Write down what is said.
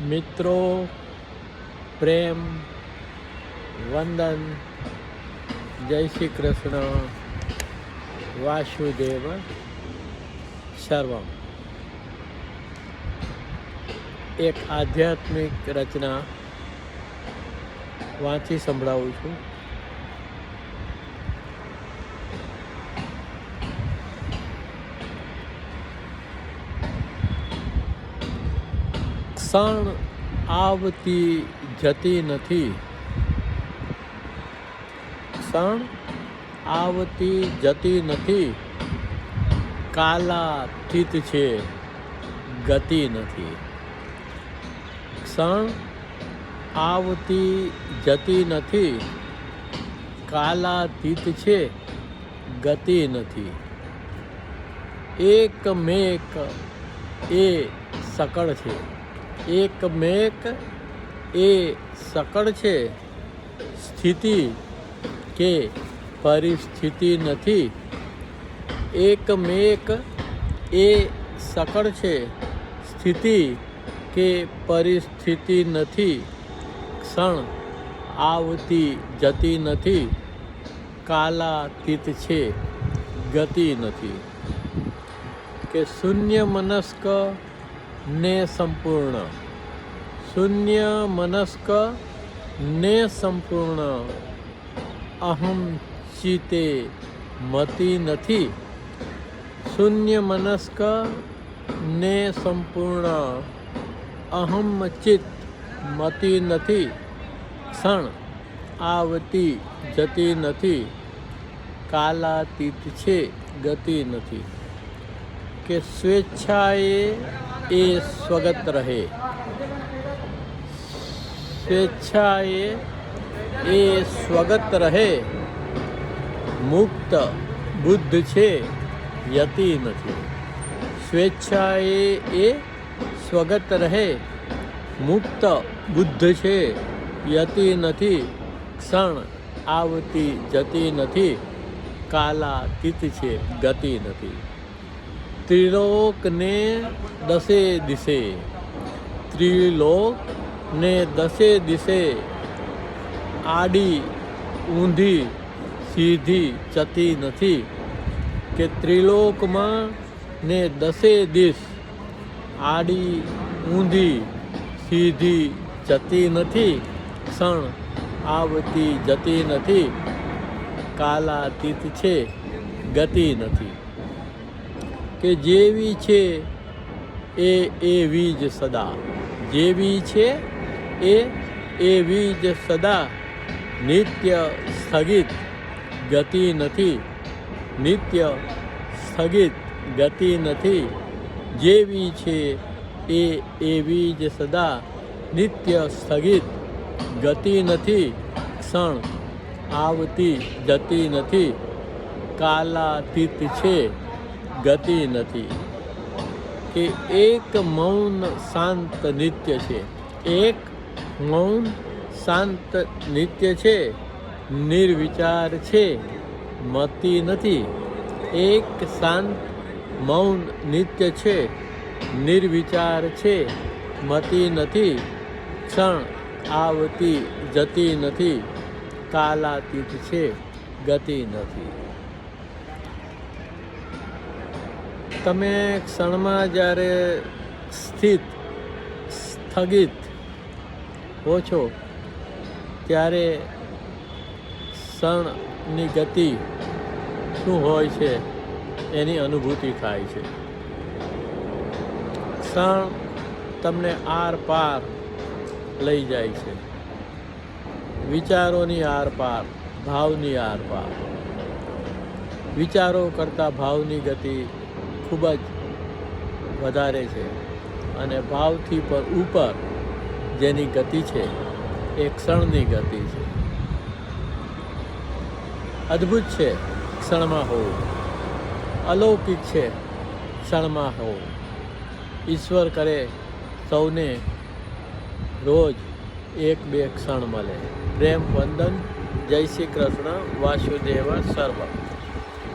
મિત્રો પ્રેમ વંદન જય શ્રી કૃષ્ણ વાસુદેવ સર્વમ. એક આધ્યાત્મિક રચના વાંચી સંભળાવું છું. ક્ષણ આવતી જતી નથી. ક્ષણ આવતી જતી નથી. કાલાતીત છે, ગતિ નથી. ક્ષણ આવતી જતી નથી. કાલાતીત છે, ગતિ નથી. એકમેક એ સકળ છે. એકમેક એ સકળ છે. સ્થિતિ કે પરિસ્થિતિ નથી. એકમેક એ સકળ છે. સ્થિતિ કે પરિસ્થિતિ નથી. ક્ષણ આવતી જતી નથી. કાલાતીત છે. ગતિ નથી. કે શૂન્ય મનસ્ક ને સંપૂર્ણ. શૂન્ય મનસ્ક ને સંપૂર્ણ. અહમ ચિતે મતી નથી. શૂન્ય મનસ્ક ને સંપૂર્ણ. અહમ ચિત મતી નથી. ક્ષણ આવતી જતી નથી. કાલાતીત છે, ગતિ નથી. કે સ્વેચ્છાએ એ સ્વગત રહે. સ્વેચ્છાએ એ સ્વગત રહે. મુક્ત બુદ્ધ છે યતિ નથી સ્વેચ્છાએ એ સ્વગત રહે. મુક્ત બુદ્ધ છે, યતિ નથી. ક્ષણ આવતી જતી નથી. કાલાતીત છે, ગતિ નથી. ત્રિલોકને દસે દિશે ત્રિલોક ને દસે દિશે આડી ઊંધી સીધી જતી નથી કે ત્રિલોકમાં ને દસે દિશ આડી ઊંધી સીધી જતી નથી ક્ષણ આવતી જતી નથી કાલાતીત છે ગતિ નથી કે જેવી છે એ એવી જ સદા. જેવી છે એ એવી જ સદા નિત્ય સ્થગિત ગતિ નથી. નિત્ય સ્થગિત ગતિ નથી. જેવી છે એ એવી જ સદા નિત્ય સ્થગિત ગતિ નથી. ક્ષણ આવતી જતી નથી. કાલાતીત છે. ગતિ નથી. કે એક મૌન શાંત નિત્ય છે. એક મૌન શાંત નિત્ય છે. નિર્વિચાર છે. મતી નથી. એક શાંત મૌન નિત્ય છે. નિર્વિચાર છે. મતી નથી. ક્ષણ આવતી જતી નથી. કાલાતીત છે. ગતિ નથી. તમે ક્ષણમાં જ્યારે સ્થિત, સ્થગિત હો છો, ત્યારે ક્ષણની ગતિ શું હોય છે, એની અનુભૂતિ થાય છે. ક્ષણ તમને આર પાર લઈ જાય છે. વિચારોની આર પાર, ભાવની આર પાર. વિચારો કરતાં ભાવની ગતિ ખૂબ જ વધારે છે અને ભાવથી પર ઉપર જેની ગતિ છે, એ ક્ષણની ગતિ છે. અદ્ભુત છે ક્ષણમાં હોવું. અલૌકિક છે ક્ષણમાં હોવું. ઈશ્વર કરે સૌને રોજ એક બે ક્ષણ મળે. પ્રેમ વંદન. જય શ્રી કૃષ્ણ. વાસુદેવ સર્વ.